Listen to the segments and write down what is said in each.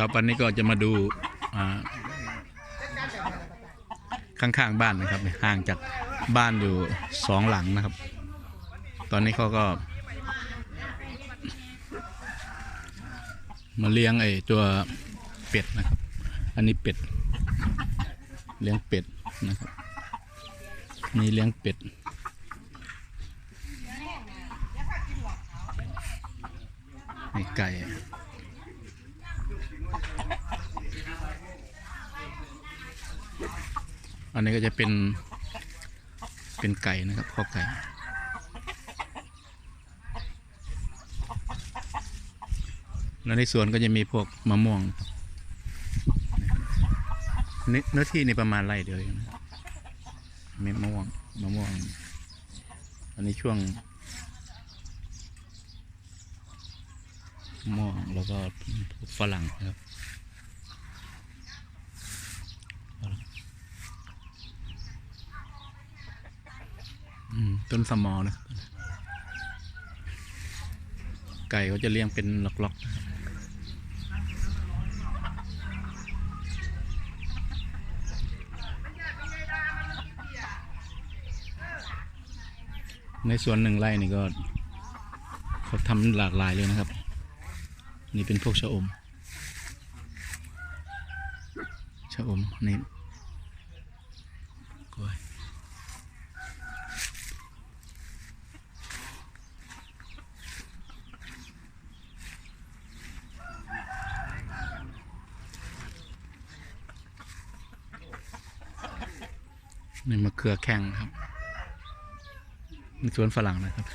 ครับวันนี้ก็จะมาดูข้างๆบ้านนะครับห่างจากบ้านอยู่สองหลังนะครับ ตอนนี้เขาก็ มาเลี้ยงไอ้ตัวเป็ดนะครับ อันนี้เป็ด เลี้ยงเป็ดนะครับมีเลี้ยงเป็ดมีไก่ อันนี้ก็จะเป็นเป็นไก่นะครับข้อไก่แล้วในสวนก็จะมีพวกมะม่วงเนื้อที่ในประมาณไร่เดียวเองนะมีมะม่วงมะม่วง อันนี้ช่วงมะม่วงแล้วก็ฝรั่งนะครับฝรั่งอืม ต้นสมอนะครับ ไก่เขาจะเลี้ยงเป็นล็อกๆนะครับในสวนหนึ่งไร่นี่ก็เขาทำหลากหลายเลยนะครับ นี่เป็นพวกชะอมชะอมนี่ นี่มะเขือแข้งครับนี่สวนฝรั่งนะครับ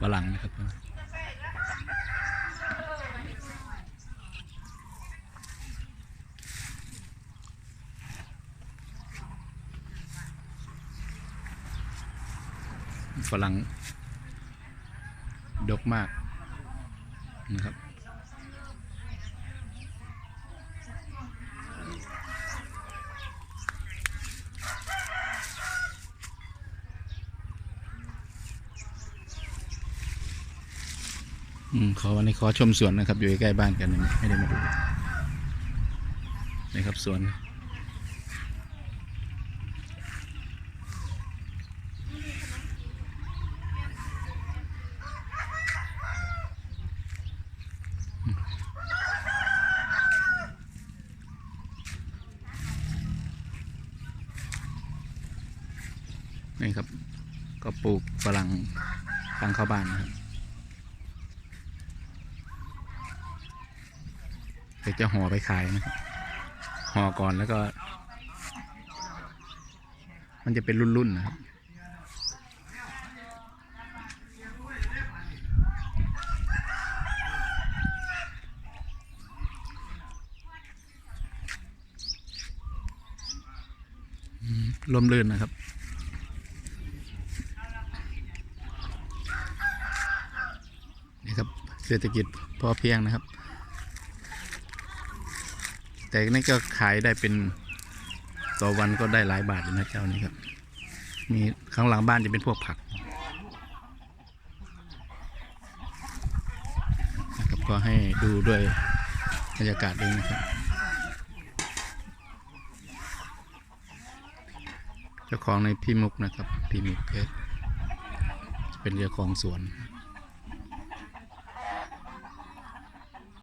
ฝรั่งนะครับฝรั่งดกมากนะครับ อืมขอวันนี้ขอชมสวนนะครับ อยู่ใกล้บ้านกันนะไม่ได้มาดูนี่ครับสวนนี่ครับ ก็ปลูกฝรั่งทางเข้าบ้านนะครับ ดี๋ยวจะห่อไปขายนะครับห่อก่อนแล้วก็ มันจะเป็นรุ่นๆนะครับอืมลมลื่นนะครับ นี่ครับเศรษฐกิจพอเพียงนะครับ แต่นี่ก็ขายได้เป็นต่อวันก็ได้หลายบาทอยู่นะเจ้านี้ครับ มีข้างหลังบ้านจะเป็นพวกผักนะครับก็ให้ดูด้วยบรรยากาศด้วยนะครับ เจ้าของในพี่มุกนะครับ พี่มุกเพชรจะเป็นเจ้าของสวน